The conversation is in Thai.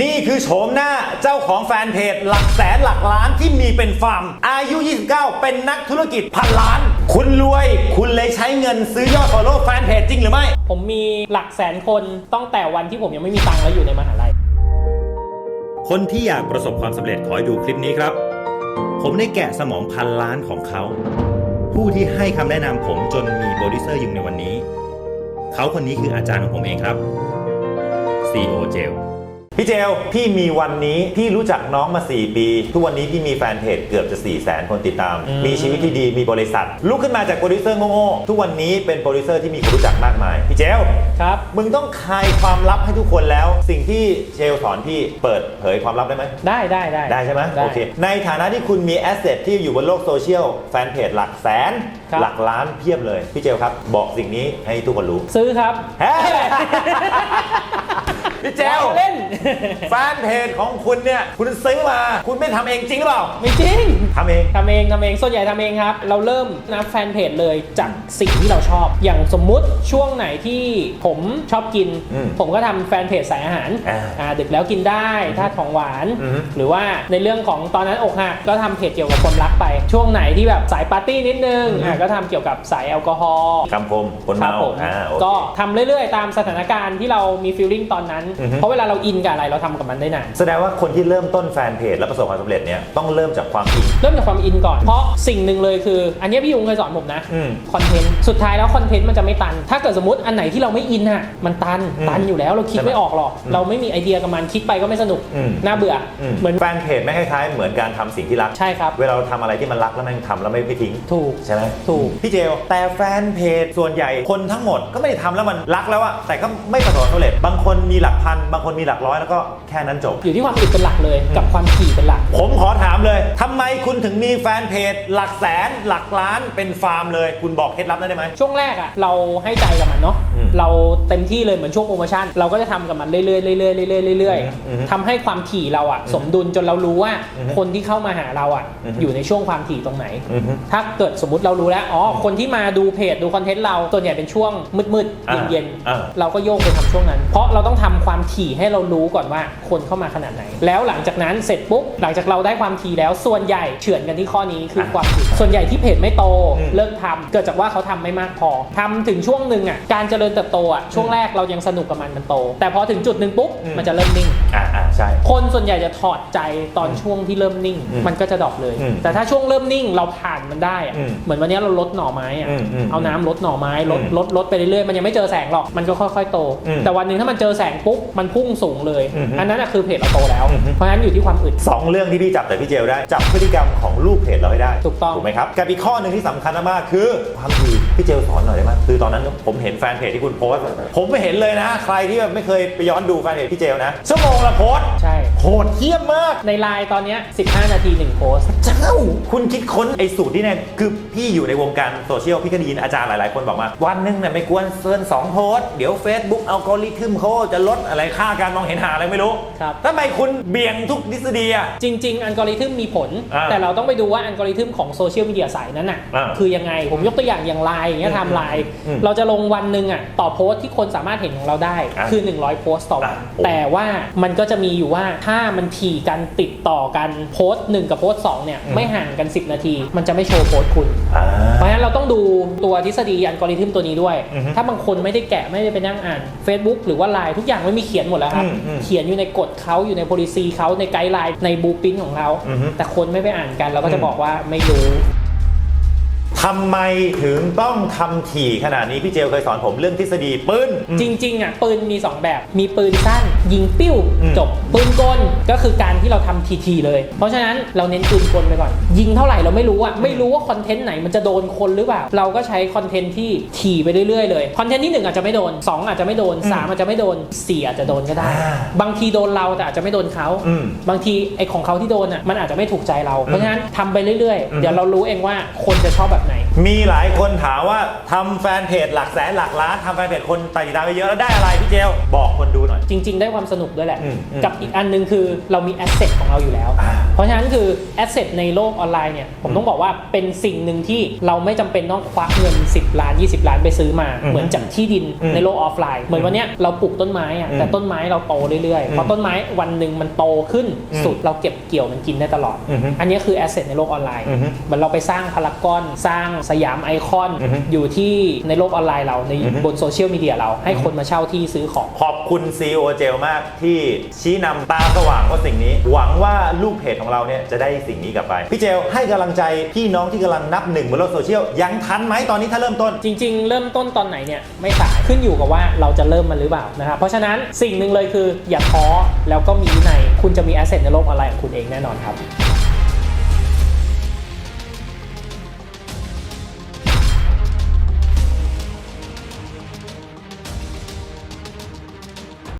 นี่คือโฉมหน้าเจ้าของแฟนเพจหลักแสนหลักล้านที่มีเป็นฟาร์ม อายุ 29 เป็นนักธุรกิจพันล้าน คุณรวย คุณเลยใช้เงินซื้อยอดฟอลโล่แฟนเพจจริงหรือไม่ ผมมีหลักแสนคนตั้งแต่วันที่ผมยังไม่มีตังค์แล้วอยู่ในมหาลัย คนที่อยากประสบความสำเร็จขอให้ดูคลิปนี้ครับ ผมได้แกะสมองพันล้านของเขา ผู้ที่ให้คำแนะนำผมจนมีโปรดิวเซอร์ยุงในวันนี้ เขาคนนี้คืออาจารย์ของผมเองครับ CEO เจล พี่เจล พี่มีวันนี้ พี่รู้จักน้องมา 4 ปี ทุกวันนี้พี่มีแฟนเพจเกือบจะ 4 0 0แสนคนติดตามอืมมีชีวิตที่ดี มีบริษัท ลุกขึ้นมาจากโปรดิวเซอร์โง่ๆ ทุกวันนี้เป็นโปรดิวเซอร์ที่มีคนรู้จักมากมาย พี่เจล ครับ มึงต้องคลายความลับให้ทุกคนแล้ว สิ่งที่เจลสอนพี่เปิดเผยความลับได้ไหม ได้ได้ได้ได้ใช่ไหมด้โอเค ในฐานะที่คุณมีแอสเซทที่อยู่บนโลกโซเชียล แฟนเพจหลักแสนครับหลักล้านเพียบเลย พี่เจลครับ บอกสิ่งนี้ให้ทุกคนรู้ ซื้อครับเฮ้ย พี่เจลเล่น แฟนเพจของคุณเนี่ย คุณซื้อมา คุณไม่ทำเองจริงหรือเปล่าไม่จริงทำเอง ทำเองทำเองส่วนใหญ่ทำเองครับ เราเริ่มนะแฟนเพจเลยจากสิ่งที่เราชอบ อย่างสมมุติช่วงไหนที่ผมชอบกิน อืมผมก็ทำแฟนเพจสายอาหารอ่าอ่าดึกแล้วกินได้ถ้าของหวาน อือฮึ หรือว่าในเรื่องของตอนนั้นอกหักก็ทำเพจเกี่ยวกับความรักไป ช่วงไหนที่แบบสายปาร์ตี้นิดนึงอือฮึอ่าก็ทำเกี่ยวกับสายแอลกอฮอล์ คำคมคนครับเมาผมอ่าโอเค ก็ทำเรื่อยๆ ตามสถานการณ์ที่เรามีฟีลลิ่งตอนนั้นอือฮึเพราะเวลาเราอินกับอะไรเราทำกับมันได้นานแสดงว่าคนที่เริ่มต้นแฟนเพจและประสบความสำเร็จเนี่ยต้องเริ่มจากความอินเริ่มจากความอินก่อนเพราะสิ่งหนึ่งเลยคือ อันนี้พี่ยุงเคยสอนผมนะอืมคอนเทนต์สุดท้ายแล้วคอนเทนต์มันจะไม่ตัน ถ้าเกิดสมมติอันไหนที่เราไม่อินอะมันตันอืมตันอยู่แล้วเราคิดใช่ไหมไม่ออกหรอกอืมเราไม่มีไอเดียกับมันคิดไปก็ไม่สนุกอืมน่าเบื่อออืมเหมือนแฟนเพจไม่งคล้ายๆเหมือนการทำสิ่งที่รักใช่ครับเวลาเราทำอะไรที่มันรักแล้วแม่งทำแล้วไม่ไม่ทิ้งถูกใช่ไหมถูกพี่เจลแต่แฟนเพจส่วนใหญ่คนทั้งหมดก็ไม่ได้ทำแล้วมันรักแล้วอะแต่ก็ไม่ประสบความสำเร็จบางคนมีหลักพัน บางคนมีหลักร้อยแล้วก็แค่นั้นจบ อยู่ที่ความอึดเป็นหลักเลยกับความถี่เป็นหลัก ผมขอถามเลยทำไมคุณถึงมีแฟนเพจ หลักแสนหลักล้านเป็นฟาร์มเลย คุณบอกเคล็ดลับได้ไหม ช่วงแรกอะเราให้ใจกับมันเนาะ อืม เราเต็มที่เลยเหมือนช่วงโปรโมชั่น เราก็จะทำกับมันเรื่อยๆเรื่อยๆเรื่อยๆเรื่อยอืมๆทำให้ความถี่เราอะสมดุลจนเรารู้ว่าอืมคนที่เข้ามาหาเราอะอืมอยู่ในช่วงความถี่ตรงไหนอือฮึถ้าเกิดสมมติเรารู้แล้วอ๋อคนที่มาดูเพจดูคอนเทนต์เราส่วนใหญ่เป็นช่วงมืดอ่าๆเย็นอ่าๆเราก็โยกไปทำช่วงนั้น เพราะเราต้องทำความถี่ให้เรารู้ก่อนว่าคนเข้ามาขนาดไหน แล้วหลังจากนั้นเสร็จปุ๊บหลังจากเราได้ความถี่แล้วส่วนใหญ่เฉือนกันที่ข้อนี้คือความถี่ส่วนใหญ่ที่เพจไม่โตอืมเลิกทำเกิดจากว่าเขาทำไม่มากพอทำถึงช่วงหนึ่งอะการเจริญเติบโตอะช่วงแรกเรายังสนุกกับมันมันโต แต่พอถึงจุดหนึ่งปุ๊บอืม มันจะเริ่มนิ่ง อ่าอ่าใช่ คนส่วนใหญ่จะถอดใจตอนช่วงที่เริ่มนิ่ง อืมมันก็จะดรอปเลย อืมแต่ถ้าช่วงเริ่มนิ่งเราผ่านมันได้อะอืมเหมือนวันนี้เราลดหน่อไม้อะอืมอืมเอาน้ำลดหน่อไม้ลดอืมลดลดไปเรื่อยๆมันยังไม่เจอแสงหรอกมันก็ค่อยๆโต อืมแต่วันหนึ่งถ้ามันเจอแสงปุ๊บมันพุ่งสูงเลย อืมอันนั้นอะคือเพจเราโตแล้ว อืมเพราะฉะนั้นอยู่ที่ความอึด สองเรื่องที่พี่จับแต่พี่เจลได้ จับพฤติกรรมของลูกเพจเราให้ได้ถูกต้อง ถูกไหมครับกับอีกข้อหนึ่งที่สำคัญมากๆคือความถี่ พี่เจลสอนหน่อยได้ไหมคือตอนนั้นผมเห็นแฟนเพจที่คุณโพสต์ผมไม่เห็นเลยนะ ใครที่แบบไม่เคยไปย้อนดูแฟนเพจพี่เจลนะชั่วโมงละโพสต์ใช่ โหดเยี่ยมมาก ในไลน์ตอนเนี้ย15 นาที1โพสต์เจ้า คุณคิดค้นไอ้สูตรที่เนี่ยคือพี่อยู่ในวงการโซเชียลพี่ก็ได้ยินอาจารย์หลาย ๆ คนบอกมา วันหนึงเนี่ยไม่ควรเกินสองโพสต์เดี๋ยว Facebook อัลกอริทึมเขาจะลดอะไรค่าการมองเห็นหาอะไรไม่รู้ครับ ทำไมคุณเบี่ยงทุกทฤษฎีอะจริง ๆ อัลกอริทึมมีผล อ่าแต่เราต้องไปดูว่าอัลกอริทึมของโซเชียลมีเดียสายนั้นน่ะอ่าคือยังไงผมยกตัวอย่างอย่างไลน์อย่างเงี้ยอืมไทม์ไลน์อืมเราจะลงวันหนึ่งอะต่อโพสต์ที่คนสามารถเห็นของเราได้อ่าคือ 100 โพสต์ต่อวัน อ่าโอ้ แต่ว่ามันก็จะมีอยู่ว่าถ้ามันถี่กันติดต่อกันโพสต์หนึ่งกับโพสต์สองเนี่ยอืมไม่ห่างกัน 10 นาที มันจะไม่โชว์โพสต์คุณ อ่า เพราะฉะนั้นเราต้องดูตัวทฤษฎีอัลกอริทึมตัวนี้ด้วย อือฮึถ้าบางคนไม่ได้แกะไม่ได้ไปนั่งอ่าน Facebook หรือว่าไลน์ทุกอย่างไม่มีเขียนหมดแล้วครับ อืมอืมเขียนอยู่ในกฎเขาอยู่ใน policy เขาในไกด์ไลน์ในบูปินของเขา อือฮึแต่คนไม่ไปอ่านกันเราก็อืจะมบอกว่าไม่รู้ ทำไมถึงต้องทำถี่ขนาดนี้พี่เจลเคยสอนผมเรื่องทฤษฎีปืน จริงๆอะปืนมี 2 แบบ มีปืนสั้น ยิงปิ้ว อืม จบ ปืนกลก็คือการที่เราทำทีๆเลย เพราะฉะนั้นเราเน้นปืนกลไปก่อน ยิงเท่าไหร่เราไม่รู้อะไม่รู้ว่าคอนเทนต์ไหนมันจะโดนคนหรือเปล่า เราก็ใช้คอนเทนต์ที่ถี่ไปเรื่อยๆเลยคอนเทนต์ที่หนึ่งอาจจะไม่โดนสองอาจจะไม่โดนสามอาจจะไม่โดนสี่อาจจะโดนก็ได้ อ่า บางทีโดนเราแต่อาจจะไม่โดนเขา อืม บางทีไอ้ของเขาที่โดนอะมันอาจจะไม่ถูกใจเรา เพราะฉะนั้นทำไปเรื่อยอืมๆเดี๋ยวเรารู้เองว่าคนจะชอบแบบไหน มีหลายคนถามว่าทำแฟนเพจหลักแสนหลักล้านทำแฟนเพจคนติดตามไปเยอะแล้วได้อะไรพี่เจลบอกคนดูหน่อย จริง ๆ ได้ความสนุกด้วยแหละอืมอืมกับอีกอันหนึงคือเรามีแอสเซทของเราอยู่แล้วอ่าเพราะฉะนั้นคือแอสเซทในโลกออนไลน์เนี่ยผมต้องบอกว่าเป็นสิ่งหนึ่งที่เราไม่จำเป็นต้องควักเงิน 10 ล้าน 20 ล้านไปซื้อมาอืมเหมือนจากที่ดินอืมในโลกออฟไลน์ เหมือนวันเนี้ยเราปลูกต้นไม้อะอืมแต่ต้นไม้เราโตเรื่อยอืๆมพอต้นไม้วันหนึ่งมันโตขึ้นอืมสุดเราเก็บเกี่ยวมันกินได้ตลอดอือฮึอันนี้คือแอสเซทในโลกออนไลน์อือฮึเหมือนเราไปสร้างพารากอนสร้างสยามไอคอนอือฮึอยู่ที่ในโลกออนไลน์เราในอือฮึบนโซเชียลมีเดียเราให้คนมาเช่าที่ซื้อของ ขอบคุณ CEO เจลมากที่ชี้นำตาสว่างว่าสิ่งนี้ หวังว่าลูกเพจของเราเนี่ยจะได้สิ่งนี้กลับไป พี่เจลให้กำลังใจพี่น้องที่กำลังนับหนึ่งบนโลกโซเชียลยังทันไหมตอนนี้ถ้าเริ่มต้น จริง ๆ เริ่มต้นตอนไหนเนี่ยไม่สายขึ้นอยู่กับว่าเราจะเริ่มมันหรือเปล่านะครับเพราะฉะนั้นสิ่งหนึ่งเลยคืออย่าท้อแล้วก็มีวินัยคุณจะมีแอสเซทในโลกออนไลน์ของคุณเองแน่นอนครับ